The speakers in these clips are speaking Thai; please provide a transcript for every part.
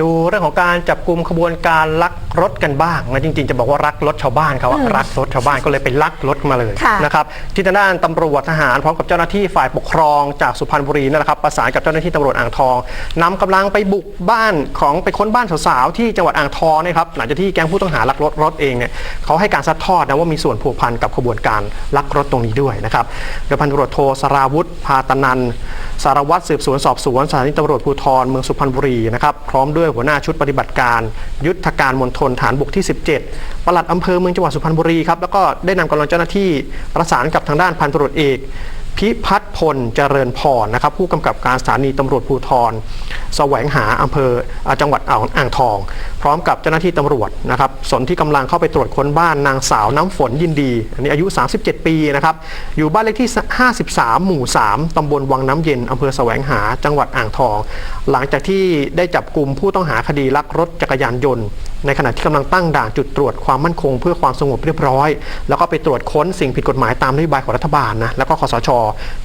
ดูเรื่องของการจับกลุ่มขบวนการลักรถกันบ้างนะจริงๆจะบอกว่ารักรถชาวบ้านเขาอะรักรถชาวบ้านก็เลยไปลักรถมาเลยค่ะนะครับที่ทางด้านตำรวจทหารพร้อมกับเจ้าหน้าที่ฝ่ายปกครองจากสุพรรณบุรีนั่นแหละครับประสานกับเจ้าหน้าที่ตำรวจอ่างทองนำกำลังไปบุกบ้านของไปค้นบ้านสาวๆที่จังหวัดอ่างทองเนยครับหลังจากที่แก๊งผู้ต้องหาลักรถรถเองเนี่ยเขาให้การซัดทอดนะว่ามีส่วนผูกพันกับขบวนการลักรถตรงนี้ด้วยนะครับโดยพันตำรวจโทสราวุฒิพาตนันสารวัตรสืบสวนสอบสวนสถานีตำรวจภูธรเมืองสุพรรณบุรีนะครับพร้อมด้วย้วยหัวหน้าชุดปฏิบัติการ ยุทธการมณฑลฐานบกที่ 17 ปลัดอำเภอเมืองจังหวัดสุพรรณบุรีครับแล้วก็ได้นำกำลังเจ้าหน้าที่ประสานกับทางด้านพันตำรวจเอก พิพัฒน์พลเจริญพรนะครับ ผู้กำกับการสถานีตำรวจภูธรแสวงหาอำเภอจังหวัดอ่างอ่างทอง พร้อมกับเจ้าหน้าที่ตำรวจนะครับสนที่กำลังเข้าไปตรวจค้นบ้านนางสาวน้ำฝนยินดี อันนี้อายุ 37 ปีนะครับ อยู่บ้านเลขที่ 53 หมู่ 3 ตำบลวังน้ำเย็นอำเภอแสวงหาจังหวัดอ่างทอง หลังจากที่ได้จับกลุ่มผู้ต้องหาคดีลักรถจักรยานยนต์ ในขณะที่กำลังตั้งด่านจุดตรวจความมั่นคง เพื่อความสงบเรียบร้อย แล้วก็ไปตรวจค้นสิ่งผิดกฎหมายตามนโยบายของรัฐบาลนะแล้วก็คสช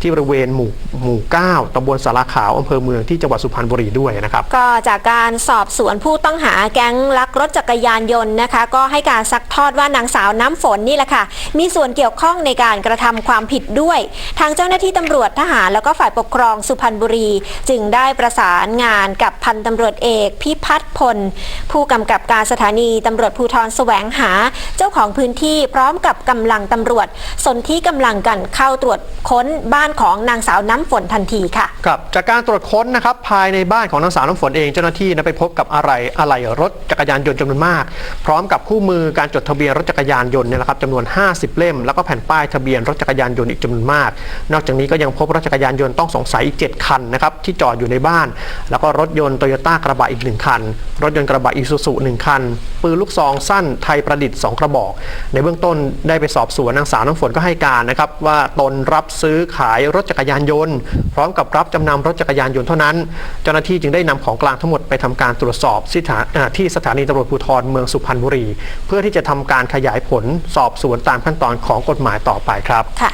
ที่บริเวณหมู่หมู่ 9ตำบลสาราขาวอำเภอเมืองที่จังหวัดสุพรรณบุรีด้วยนะครับก็จากการสอบสวนผู้ต้องหาแก๊งลักรถจักรยานยนต์นะคะ ก็ให้การซักทอดว่านางสาวน้ำฝนนี่แหละค่ะ มีส่วนเกี่ยวข้องในการกระทำความผิดด้วย ทางเจ้าหน้าที่ตำรวจทหารแล้วก็ฝ่ายปกครองสุพรรณบุรี จึงได้ประสานงานกับพันตำรวจเอกพิพัฒน์พล ผู้กำกับการสถานีตำรวจภูธรแสวงหาเจ้าของพื้นที่พร้อมกับกำลังตำรวจสนที่กำลังกันเข้าตรวจค้นบ้านของนางสาวน้ำฝนทันทีค่ะครับจากการตรวจค้นนะครับภายในบ้านของนางสาวน้ำฝนเองเจ้าหน้าที่นะไปพบกับอะไรอะไรรถจักรยานยนต์จำนวนมาก พร้อมกับคู่มือการจดทะเบียนรถจักรยานยนต์เนี่ยนะครับจำนวน 50 เล่ม แล้วก็แผ่นป้ายทะเบียนรถจักรยานยนต์อีกจำนวนมาก นอกจากนี้ก็ยังพบรถจักรยานยนต์ต้องสงสัยอีก 7 คันนะครับที่จอดอยู่ในบ้าน แล้วก็รถยนต์โตโยต้ากระบะอีก 1 คัน รถยนต์กระบะอีซูซู1คันปืนลูกซองสั้นไทยประดิษฐ์ 2 กระบอก ในเบื้องต้นได้ไปสอบสวนนางสาวน้ำฝนก็ให้การนะครับว่าตนรับซื้อขายรถจักรยานยนต์ พร้อมกับรับจำนำรถจักรยานยนต์เท่านั้น เจ้าหน้าที่จึงได้นำของกลางทั้งหมดไปทำการตรวจสอบที่สถาอ่าที่สถานีตำรวจภูธรเมืองสุพรรณบุรี เพื่อที่จะทำการขยายผลสอบสวนตามขั้นตอนของกฎหมายต่อไปครับค่ะ